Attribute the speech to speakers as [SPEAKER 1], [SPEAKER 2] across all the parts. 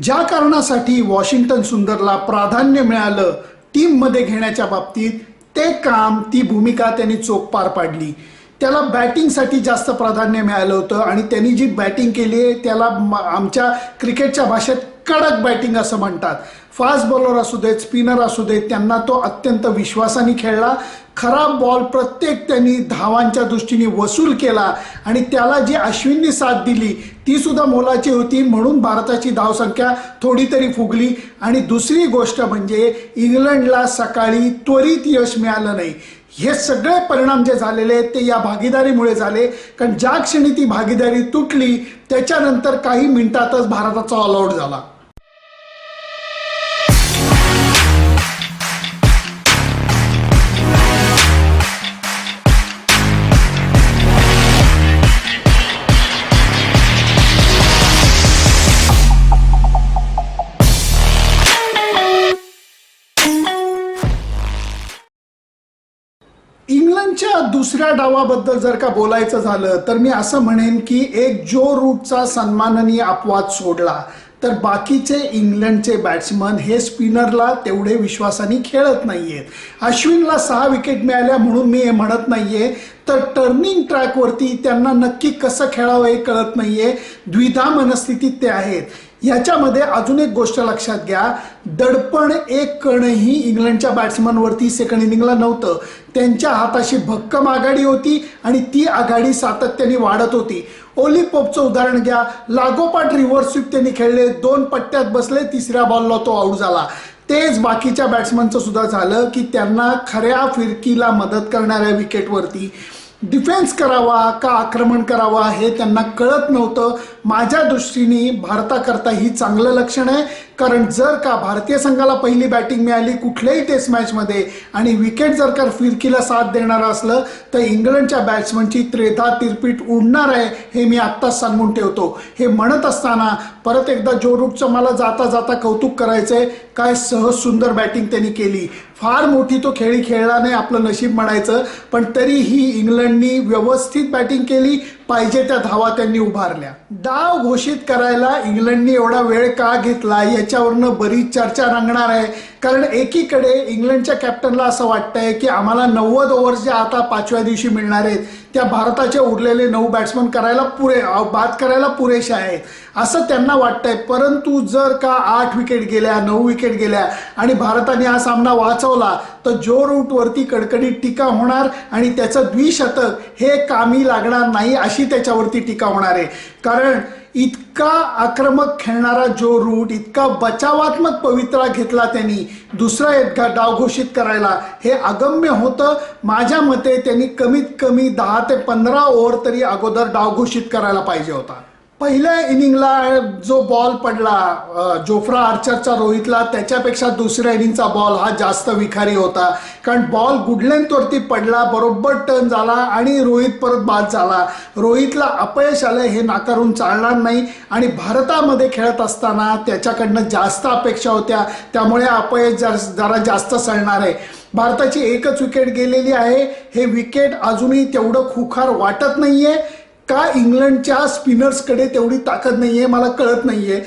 [SPEAKER 1] ज्या कारणासाठी वॉशिंग्टन सुंदरला प्राधान्य मिळालं टीममध्ये घेण्याच्या बाबतीत ते काम ती भूमिका त्यांनी चोख पार पाडली. त्याला बॅटिंगसाठी जास्त प्राधान्य मिळालं होतं आणि त्यांनी जी बॅटिंग केली आहे त्याला आमच्या क्रिकेटच्या भाषेत कडक बॅटिंग असं म्हणतात. फास्ट बॉलर असू देत स्पिनर असू देत त्यांना तो अत्यंत विश्वासाने खेळला. खराब बॉल प्रत्येक त्यांनी धावांच्या दृष्टीने वसूल केला आणि त्याला जी अश्विननी साथ दिली ती सुद्धा मोलाची होती. म्हणून भारताची धावसंख्या थोडी तरी फुगली. आणि दुसरी गोष्ट म्हणजे इंग्लंडला सकाळी त्वरित यश मिळालं नाही. हे सगळे परिणाम जे झालेले आहेत ते या भागीदारीमुळे झाले. कारण ज्या क्षणी ती भागीदारी तुटली त्याच्यानंतर काही मिनिटातच भारताचा ऑलआउट झाला. इंग्लंडच्या दुसऱ्या डावाबद्दल जर का बोलायचं झालं तर मी असं म्हणेन की एक जो रूटचा सन्माननीय अपवाद सोडला तर बाकीचे इंग्लंडचे बॅट्समन हे स्पिनरला तेवढे विश्वासाने खेळत नाहीयेत अश्विनला सहा विकेट मिळाल्या म्हणून मी हे म्हणत नाहीये तर टर्निंग ट्रॅकवरती त्यांना नक्की कसं खेळावं हे कळत नाहीये. द्विधा मनस्थितीत ते आहेत. याच्यामध्ये अजून एक गोष्ट लक्षात घ्या. दडपण एक कणही इंग्लंडच्या बॅट्समनवरती सेकंड इनिंगला नव्हतं. त्यांच्या हाताशी भक्कम आघाडी होती आणि ती आघाडी सातत्याने वाढत होती. ओली पोपचं उदाहरण घ्या. लागोपाठ रिव्हर्स स्वीप त्यांनी खेळले. दोन पट्ट्यात बसले. तिसऱ्या बॉलला तो आऊट झाला. तेच बाकीच्या बॅट्समनचं सुद्धा झालं की त्यांना खऱ्या फिरकीला मदत करणाऱ्या विकेटवरती डिफेन्स करावा का आक्रमण करावा हे त्यांना कळत नव्हतं. माझ्या दृष्टीने भारताकरता ही चांगलं लक्षण आहे. कारण जर का भारतीय संघाला पहिली बॅटिंग मिळाली कुठल्याही टेस्ट मॅचमध्ये आणि विकेट जर का फिरकीला साथ देणारं असलं तर इंग्लंडच्या बॅट्समनची त्रेधा तिरपीट उडणार आहे हे मी आत्ताच सांगून ठेवतो. हे म्हणत असताना परत एकदा जो रूटचं मला जाता जाता कौतुक करायचं आहे काय सहज सुंदर बॅटिंग त्यांनी केली. फार मोठी तो खेळी खेळला नाही आपलं नशीब म्हणायचं पण तरीही इंग्लंडनी व्यवस्थित बॅटिंग केली पाहिजे त्या धावा त्यांनी उभारल्या. डाव घोषित करायला इंग्लंडनी एवढा वेळ का घेतला याच्यावरनं बरीच चर्चा रंगणार आहे. कारण एकीकडे इंग्लंडच्या कॅप्टनला असं वाटतंय की आम्हाला नव्वद ओव्हर्स ज्या आता पाचव्या दिवशी मिळणार आहेत त्या भारताचे उरलेले नऊ बॅट्समन करायला पुरे बाद करायला पुरेशा आहेत. असं त्यांना वाटतंय. परंतु जर का आठ विकेट गेल्या नऊ विकेट गेल्या आणि भारताने हा सामना वाचवला तर जो रूटवरती कडकडीत टीका होणार आणि त्याचं द्विशतक हे कामी लागणार नाही अशी त्याच्यावरती टीका होणार आहे. कारण इतका आक्रमक खेळणारा जो रूट इतका बचावात्मक पवित्रा घेतला त्यांनी दुसरा एक डाव घोषित करायला हे अगम्य होतं. माझ्या मते त्यांनी कमीत कमी दहा ते पंधरा ओव्हर तरी अगोदर डाव घोषित करायला पाहिजे होता. पहिल्या इनिंगला जो बॉल पडला जोफ्रा आर्चरचा रोहितला त्याच्यापेक्षा दुसऱ्या इनिंगचा बॉल हा जास्त विखारी होता. कारण बॉल गुडलेंथवरती पडला बरोबर टर्न झाला आणि रोहित परत बाद झाला. रोहितला अपयश आलं हे नाकारून चालणार नाही आणि भारतामध्ये खेळत असताना त्याच्याकडनं जास्त अपेक्षा होत्या. त्यामुळे अपयश जर जरा जास्त सळणार आहे. भारताची एकच विकेट गेलेली आहे. हे विकेट अजूनही तेवढं खुखार वाटत नाही आहे का इंग्लंडच्या स्पिनर्सकडे तेवढी ताकद नाही आहे मला कळत नाही आहे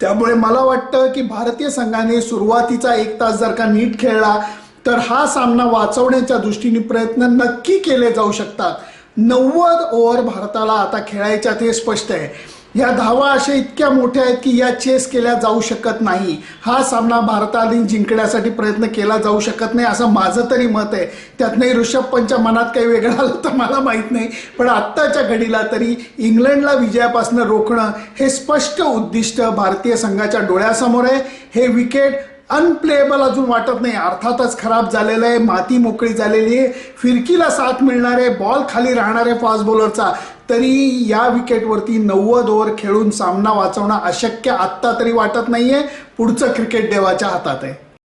[SPEAKER 1] त्यामुळे मला वाटतं की भारतीय संघाने सुरुवातीचा एक तास जर का नीट खेळला तर हा सामना वाचवण्याच्या दृष्टीने प्रयत्न नक्की केले जाऊ शकतात. नव्वद ओव्हर भारताला आता खेळायच्यात हे स्पष्ट आहे. या धावा अशा इतक्या मोठ्या आहेत की या चेस केल्या जाऊ शकत नाही. हा सामना भारताने जिंकण्यासाठी प्रयत्न केला जाऊ शकत नाही असं माझं तरी मत आहे. त्यातनंही ऋषभ पंतच्या मनात काही वेगळं आलं तर मला माहीत नाही पण आत्ताच्या घडीला तरी इंग्लंडला विजयापासून रोखणं हे स्पष्ट उद्दिष्ट भारतीय संघाच्या डोळ्यासमोर आहे. हे विकेट अनप्लेएबल अजून वाटत नाही. अर्थातच खराब झालेलं आहे माती मोकळी झालेली आहे. फिरकीला साथ मिळणार आहे बॉल खाली राहणार आहे फास्ट बॉलरचा तरी या विकेटवरती नव्वद ओव्हर खेळून सामना वाचवणं अशक्य आत्ता तरी वाटत नाहीये. पुढचं क्रिकेट देवाच्या हातात आहे.